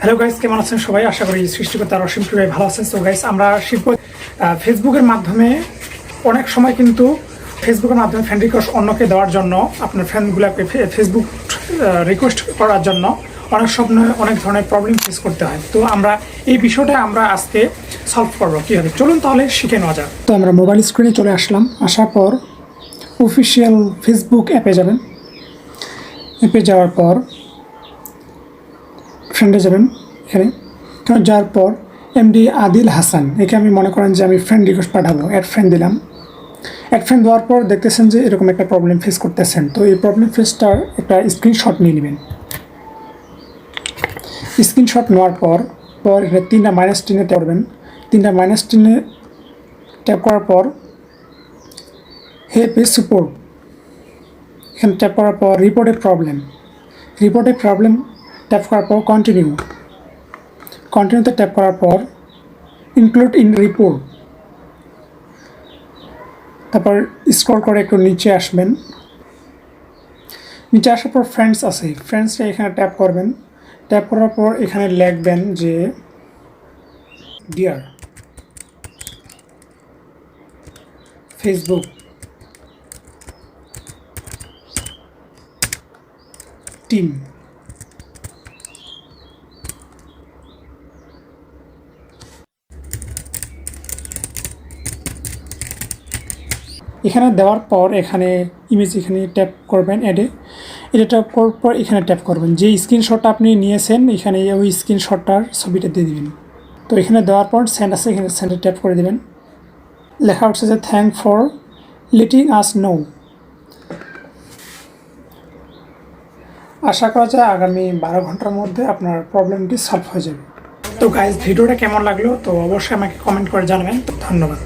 Hello guys কেমন আছেন সবাই? আশা করি সৃষ্টিকর্তার অসীম কৃপায় ভালো আছেন। তো গাইস আমরা শিখব ফেসবুকের মাধ্যমে অনেক সময় কিন্তু ফেসবুকের মাধ্যমে ফ্রেন্ড রিকোয়েস্ট অন্যকে দেওয়ার জন্য, আপনার ফ্রেন্ডগুলোকে ফেসবুক রিকোয়েস্ট করার জন্য অনেক সময় অনেক ধরনের প্রবলেম ফেস করতে হয়। তো আমরা এই বিষয়টা আমরা আজকে সলভ করব কীভাবে। চলুন তাহলে শিখে নেওয়া যাক। তো আমরা মোবাইল স্ক্রিনে চলে আসলাম। আসার পর অফিসিয়াল ফেসবুক অ্যাপে যাবেন। অ্যাপে যাওয়ার পর ফ্রেন্ডে যাবেন এখানে। এখানে যাওয়ার পর এমডি আদিল হাসান, একে আমি মনে করেন যে আমি ফ্রেন্ড রিকোয়েস্ট পাঠাবো অ্যাড ফ্রেন্ড দিলাম। অ্যাড ফ্রেন্ড দেওয়ার পর দেখতেছেন যে এরকম একটা প্রবলেম ফেস করতেছেন। তো এই প্রবলেম ফেসটার একটা স্ক্রিনশট নিয়ে নেবেন। স্ক্রিনশট নেওয়ার পর পর এখানে তিনটা মাইনাস টেনে ট্যাপ তিনটা মাইনাস টেনে ট্যাপ করার পর হে পেজ সুপোর্ট এখানে ট্যাপ করার পর রিপোর্টের প্রবলেম রিপোর্টের প্রবলেম ট্যাপ করার পর কন্টিনিউ কন্টিনিউতে ট্যাপ করার পর ইনক্লুড ইন রিপোর্ট তারপর স্ক্রল করে একটু নিচে আসবেন। নিচে আসার পর ফ্রেন্ডস আছে। ফ্রেন্ডসটা এখানে ট্যাপ করবেন। ট্যাপ করার পর এখানে লিখবেন যে ডিয়ার ফেসবুক টিম এখানে দেওয়ার পর এখানে ইমেজ এখানে ট্যাপ করবেন অ্যাডে এটা ট্যাপ করার পর এখানে ট্যাপ করবেন। যে স্ক্রিনশটটা আপনি নিয়েছেন, এখানে ওই স্ক্রিনশটটার ছবিটা দিয়ে দিবেন। তো এখানে দেওয়ার পর সেন্ড আছে, এখানে সেন্ডে ট্যাপ করে দেবেন। লেখা হচ্ছে যে thank for letting us know আশা করা যায় আগামী বারো ঘণ্টার মধ্যে আপনার প্রবলেমটি সলভ হয়ে যাবে। তো গাইজ ভিডিওটা কেমন লাগল? তো অবশ্যই আমাকে কমেন্ট করে জানাবেন। তো ধন্যবাদ।